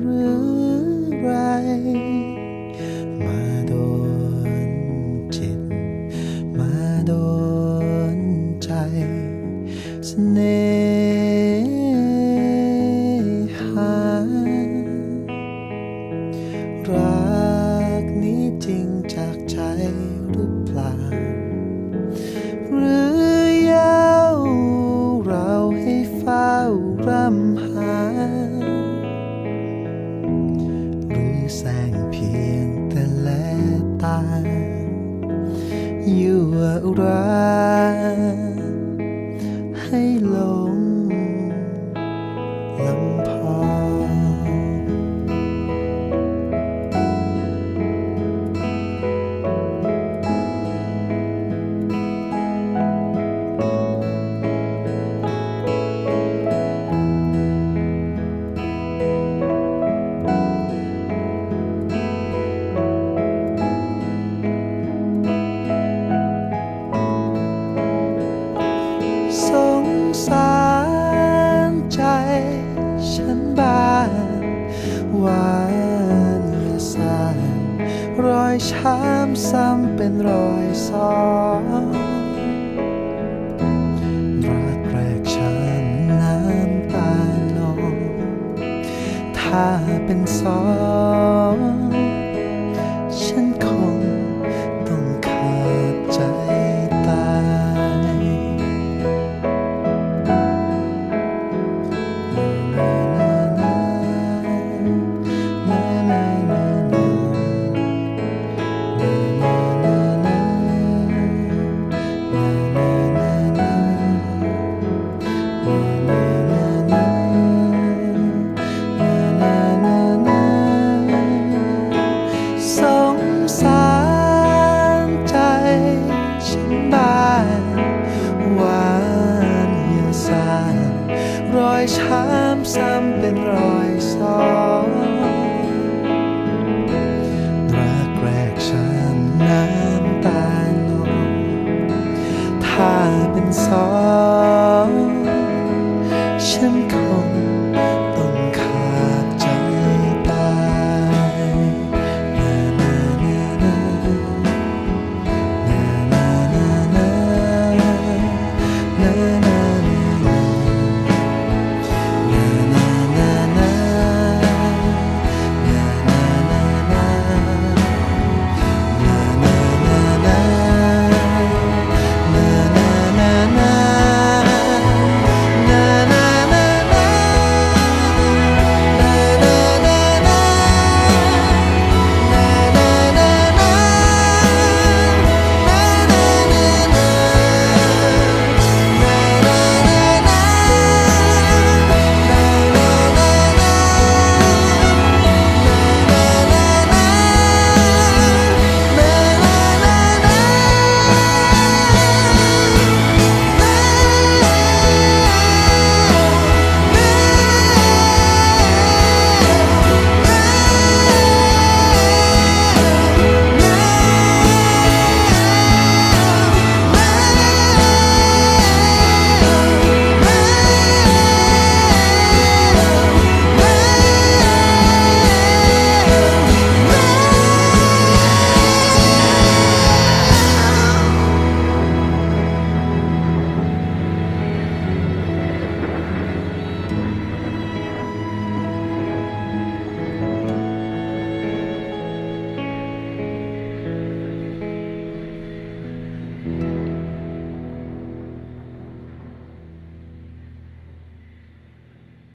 หรือไร มาโดนจิต มาโดนใจเสน่หา รักนี้จริงจากใจหรือเปล่า หรือยาวเราให้เฝ้าร่ำ ยั่วรัก ช้ำซ้ำเป็นรอยซ้อนรักแรกฉันน้ำตาลงถ้าเป็นสอง